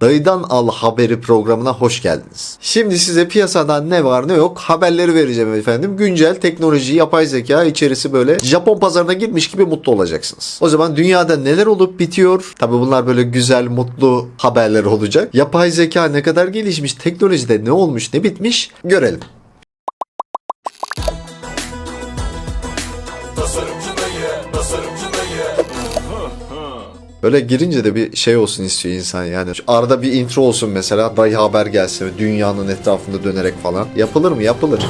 Dayıdan Al Haberi programına hoş geldiniz. Şimdi size piyasadan ne var ne yok haberleri vereceğim efendim. Güncel teknoloji, yapay zeka içerisi böyle Japon pazarına gitmiş gibi mutlu olacaksınız. O zaman dünyada neler olup bitiyor? Tabi bunlar böyle güzel, mutlu haberler olacak. Yapay zeka ne kadar gelişmiş, teknolojide ne olmuş, ne bitmiş görelim. Böyle girince de bir şey olsun istiyor insan yani. Şu Arada bir intro olsun mesela. Dayı haber gelse dünyanın etrafında dönerek falan. Yapılır mı? Yapılır.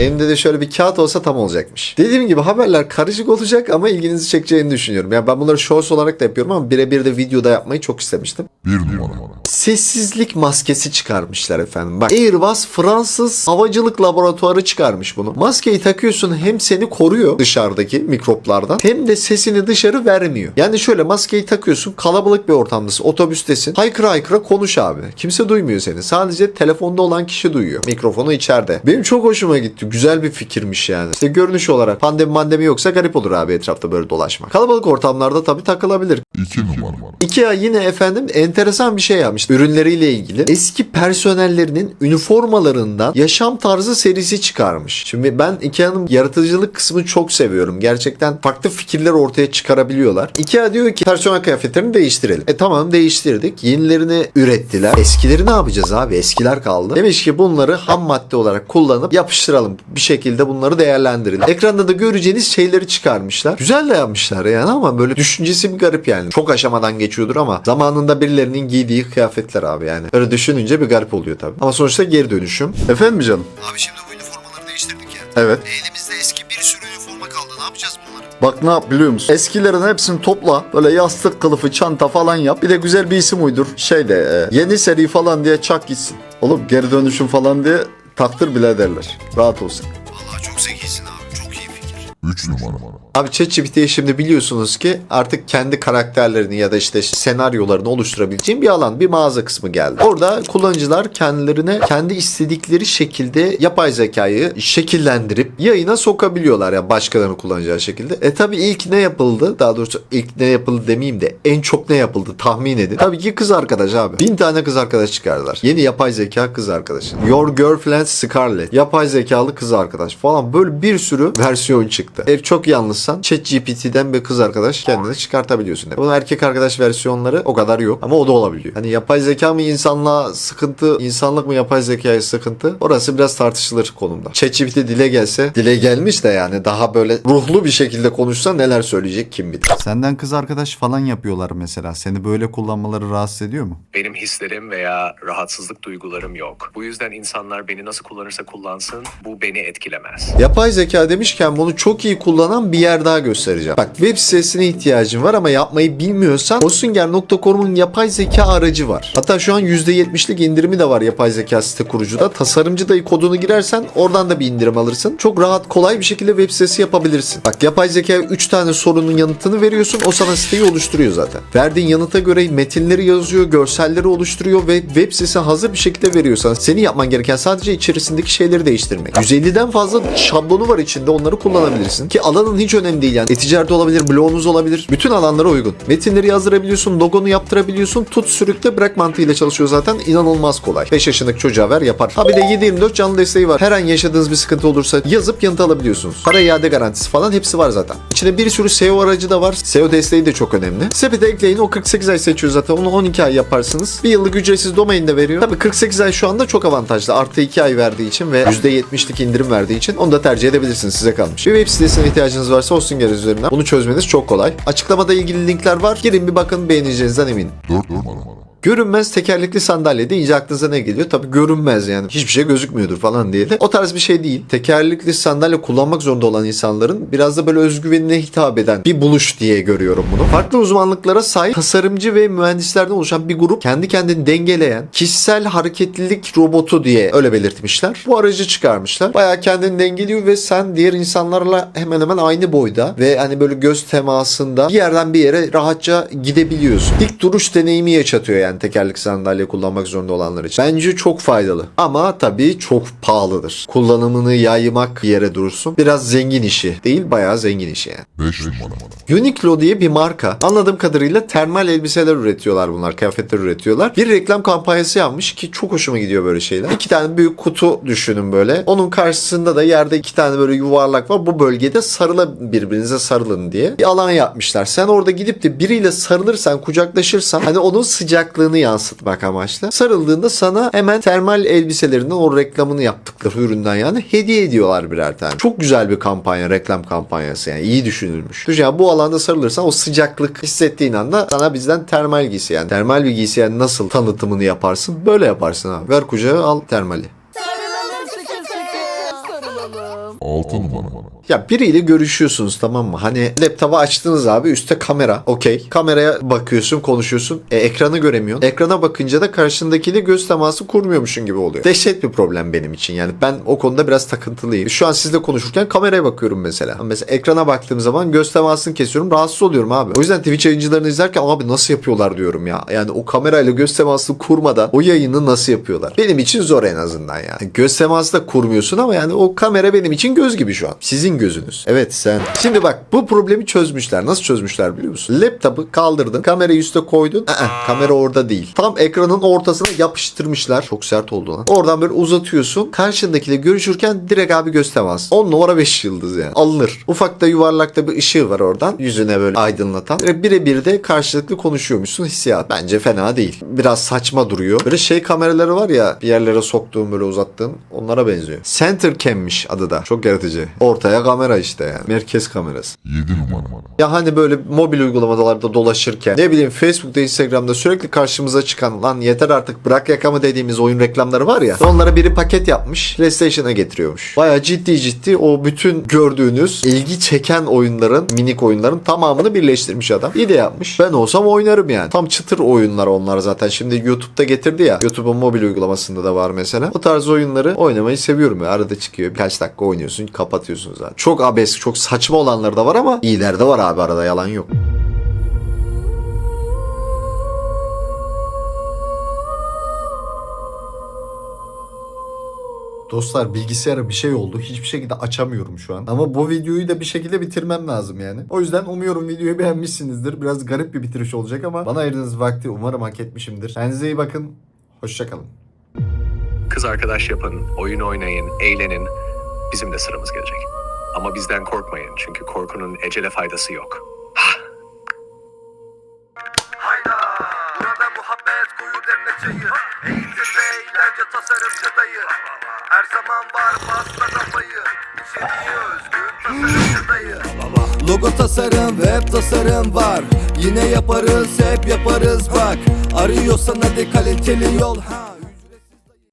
Elimde de şöyle bir kağıt olsa tam olacakmış. Dediğim gibi haberler karışık olacak ama ilginizi çekeceğini düşünüyorum. Yani ben bunları shorts olarak da yapıyorum ama birebir de videoda yapmayı çok istemiştim. Bir numara. Sessizlik maskesi çıkarmışlar efendim. Bak Airbus Fransız havacılık laboratuvarı çıkarmış bunu. Maskeyi takıyorsun hem seni koruyor dışarıdaki mikroplardan hem de sesini dışarı vermiyor. Yani şöyle maskeyi takıyorsun kalabalık bir ortamdasın otobüstesin haykıra haykıra konuş abi. Kimse duymuyor seni. Sadece telefonda olan kişi duyuyor. Mikrofonu içeride. Benim çok hoşuma gitti. Güzel bir fikirmiş yani. İşte görünüş olarak pandemi mandemi yoksa garip olur abi etrafta böyle dolaşmak. Kalabalık ortamlarda tabii takılabilir. İki numara. IKEA yine efendim enteresan bir şey yapmış ürünleriyle ilgili. Eski personellerinin üniformalarından yaşam tarzı serisi çıkarmış. Şimdi ben IKEA'nın yaratıcılık kısmını çok seviyorum. Gerçekten farklı fikirler ortaya çıkarabiliyorlar. IKEA diyor ki personel kıyafetlerini değiştirelim. E tamam değiştirdik. Yenilerini ürettiler. Eskileri ne yapacağız abi? Eskiler kaldı. Demiş ki bunları ham madde olarak kullanıp yapıştıralım. Bir şekilde bunları değerlendirelim. Ekranda da göreceğiniz şeyleri çıkarmışlar. Güzel de yapmışlar yani ama böyle düşüncesi bir garip yani. Çok aşamadan geçiyordur ama zamanında birilerinin giydiği kıyafetler abi yani. Öyle düşününce bir garip oluyor tabii. Ama sonuçta geri dönüşüm. Efendim canım? Abi şimdi bu üniformaları değiştirdik ya. Evet. Elimizde eski bir sürü üniforma kaldı. Ne yapacağız bunları? Bak ne yap biliyor musun? Eskilerin hepsini topla. Böyle yastık kılıfı, çanta falan yap. Bir de güzel bir isim uydur. Şey de e, yeni seri falan diye çak gitsin. Oğlum geri dönüşüm falan diye taktır bile derler. Rahat olsun. Vallahi çok zekisin abi. Çok iyi fikir. Üç numara. Abi ChatGPT'ye şimdi biliyorsunuz ki artık kendi karakterlerini ya da işte senaryolarını oluşturabileceğim bir alan, bir mağaza kısmı geldi. Orada kullanıcılar kendilerine kendi istedikleri şekilde yapay zekayı şekillendirip yayına sokabiliyorlar ya başkalarının kullanacağı şekilde. E tabi ilk ne yapıldı? Daha doğrusu ilk ne yapıldı demeyeyim de en çok ne yapıldı tahmin edin. Tabii ki kız arkadaş abi. Bin tane kız arkadaş çıkardılar. Yeni yapay zeka kız arkadaşı. Your Girlfriend Scarlett. Yapay zekalı kız arkadaş falan böyle bir sürü versiyon çıktı. Eğer çok yanlışsan ChatGPT'den bir kız arkadaş kendine çıkartabiliyorsun. Bunun erkek arkadaş versiyonları o kadar yok ama o da olabiliyor. Hani yapay zeka mı insanlığa sıkıntı, insanlık mı yapay zekaya sıkıntı? Orası biraz tartışılır konumda. ChatGPT dile gelse, dile gelmiş de yani daha böyle ruhlu bir şekilde konuşsa neler söyleyecek kim bilir. Senden kız arkadaş falan yapıyorlar mesela. Seni böyle kullanmaları rahatsız ediyor mu? Benim hislerim veya rahatsızlık duygularım yok. Bu yüzden insanlar beni nasıl kullanırsa kullansın bu beni etkilemez. Yapay zeka demişken bunu çok iyi kullanan bir yer daha göstereceğim. Bak web sitesine ihtiyacın var ama yapmayı bilmiyorsan Hosinger.com'un yapay zeka aracı var. Hatta şu an %70'lik indirimi de var yapay zeka site kurucuda. Tasarımcı dayı kodunu girersen oradan da bir indirim alırsın. Çok rahat kolay bir şekilde web sitesi yapabilirsin. Bak yapay zekaya 3 tane sorunun yanıtını veriyorsun. O sana siteyi oluşturuyor zaten. Verdiğin yanıta göre metinleri yazıyor, görselleri oluşturuyor ve web sitesi hazır bir şekilde veriyor sana. Senin yapman gereken sadece içerisindeki şeyleri değiştirmek. 150'den fazla şablonu var içinde onları kullanabilirsin. Ki alanın hiç önemli değil yani. E-ticaret olabilir, blogunuz olabilir. Bütün alanlara uygun. Metinleri yazdırabiliyorsun, logonu yaptırabiliyorsun. Tut sürükle bırak mantığıyla çalışıyor zaten. İnanılmaz kolay. 5 yaşındaki çocuğa ver yapar. Ha bir de 7-24 canlı desteği var. Her an yaşadığınız bir sıkıntı olursa yazıp yanıt alabiliyorsunuz. Para iade garantisi falan hepsi var zaten. İçinde bir sürü SEO aracı da var. SEO desteği de çok önemli. Sepete ekleyin o 48 ay seçiyor zaten. Onu 12 ay yaparsınız. Bir yıllık ücretsiz domain de veriyor. Tabii 48 ay şu anda çok avantajlı. Artı 2 ay verdiği için ve %70'lik indirim verdiği için onu da tercih edebilirsiniz. Size kalmış. Bir web sitesine ihtiyacınız varsa Hostinger üzerinden bunu çözmeniz çok kolay. Açıklamada ilgili linkler var. Girin bir bakın beğeneceğinizden eminim. Dört numara. Görünmez tekerlekli sandalye deyince aklınıza ne geliyor? Tabii görünmez yani. Hiçbir şey gözükmüyordur falan diye de. O tarz bir şey değil. Tekerlekli sandalye kullanmak zorunda olan insanların biraz da böyle özgüvenine hitap eden bir buluş diye görüyorum bunu. Farklı uzmanlıklara sahip tasarımcı ve mühendislerden oluşan bir grup kendi kendini dengeleyen kişisel hareketlilik robotu diye öyle belirtmişler. Bu aracı çıkarmışlar. Bayağı kendini dengeliyor ve sen diğer insanlarla hemen hemen aynı boyda ve hani böyle göz temasında bir yerden bir yere rahatça gidebiliyorsun. Dik duruş deneyimi yaşatıyor yani. Yani tekerlekli sandalye kullanmak zorunda olanlar için. Bence çok faydalı. Ama tabii çok pahalıdır. Kullanımını yaymak yere dursun. Biraz zengin işi. Değil bayağı zengin işi yani. 5 numara. Uniqlo diye bir marka. Anladığım kadarıyla termal elbiseler üretiyorlar bunlar. Kıyafetler üretiyorlar. Bir reklam kampanyası yapmış ki çok hoşuma gidiyor böyle şeyler. İki tane büyük kutu düşünün böyle. Onun karşısında da yerde iki tane böyle yuvarlak var. Bu bölgede sarıla birbirinize sarılın diye bir alan yapmışlar. Sen orada gidip de biriyle sarılırsan, kucaklaşırsan hani onun sıcaklığını yansıtmak amaçlı. Sarıldığında sana hemen termal elbiselerinden o reklamını yaptıkları üründen yani hediye ediyorlar birer tane. Çok güzel bir kampanya, reklam kampanyası yani iyi düşünülmüş. Düşün ya bu alanda sarılırsan o sıcaklık hissettiğin anda sana bizden termal giysi yani. Termal bir giysi yani nasıl tanıtımını yaparsın? Böyle yaparsın abi. Ver kucağa al termali. 6 numara. Ya biriyle görüşüyorsunuz tamam mı? Hani laptopu açtınız abi üstte kamera. Okey. Kameraya bakıyorsun konuşuyorsun. E, ekranı göremiyorsun. Ekrana bakınca da karşındakiyle göz teması kurmuyormuşsun gibi oluyor. Dehşet bir problem benim için. Yani ben o konuda biraz takıntılıyım. Şu an sizle konuşurken kameraya bakıyorum mesela. Mesela ekrana baktığım zaman göz temasını kesiyorum. Rahatsız oluyorum abi. O yüzden Twitch yayıncılarını izlerken abi nasıl yapıyorlar diyorum ya. Yani o kamerayla göz temasını kurmadan o yayını nasıl yapıyorlar? Benim için zor en azından yani. Göz teması da kurmuyorsun ama yani o kamera benim için göz gibi şu an. Sizin gözünüz. Evet sen. Şimdi bak bu problemi çözmüşler. Nasıl çözmüşler biliyor musun? Laptopu kaldırdın. Kamerayı üste koydun. Aa, kamera orada değil. Tam ekranın ortasına yapıştırmışlar. Çok sert oldu lan. Oradan böyle uzatıyorsun. Karşındakiyle görüşürken direkt abi göz teması. 10 numara 5 yıldız yani. Alınır. Ufak da yuvarlakta bir ışığı var oradan. Yüzüne böyle aydınlatan. Birebir de karşılıklı konuşuyormuşsun hissiyat. Bence fena değil. Biraz saçma duruyor. Böyle şey kameraları var ya bir yerlere soktuğum böyle uzattığım onlara benziyor. Center Cam'miş adı da. Çok yaratıcı. Ortaya kamera işte yani. Merkez kamerası. 7 numara. Ya hani böyle mobil uygulamalarda dolaşırken ne bileyim Facebook'ta Instagram'da sürekli karşımıza çıkan lan yeter artık bırak yakamı dediğimiz oyun reklamları var ya onlara biri paket yapmış PlayStation'a getiriyormuş. Baya ciddi ciddi o bütün gördüğünüz ilgi çeken oyunların minik oyunların tamamını birleştirmiş adam. İyi de yapmış. Ben olsam oynarım yani. Tam çıtır oyunlar onlar zaten. Şimdi YouTube'da getirdi ya. YouTube'un mobil uygulamasında da var mesela. O tarz oyunları oynamayı seviyorum ya. Arada çıkıyor. Birkaç dakika oynuyorsun. Kapatıyorsun zaten. Çok abes, çok saçma olanları da var ama iyiler de var abi arada yalan yok. Dostlar bilgisayara bir şey oldu. Hiçbir şekilde açamıyorum şu an. Ama bu videoyu da bir şekilde bitirmem lazım yani. O yüzden umuyorum videoyu beğenmişsinizdir. Biraz garip bir bitiriş olacak ama bana ayırdığınız vakti umarım hak etmişimdir. Kendinize iyi bakın. Hoşçakalın. Kız arkadaş yapın, oyun oynayın, eğlenin. Bizim de sıramız gelecek. Ama bizden korkmayın çünkü korkunun ecele faydası yok. Hayda. Burada muhabbet koyu demle çayı. Eğitim ve eğlence tasarımcı dayı. Her zaman var pasta kafayı. İçeriği özgün tasarımcı dayı. Logo tasarım, web tasarım var Yine yaparız, hep yaparız bak Arıyorsan hadi kaliteli yol ha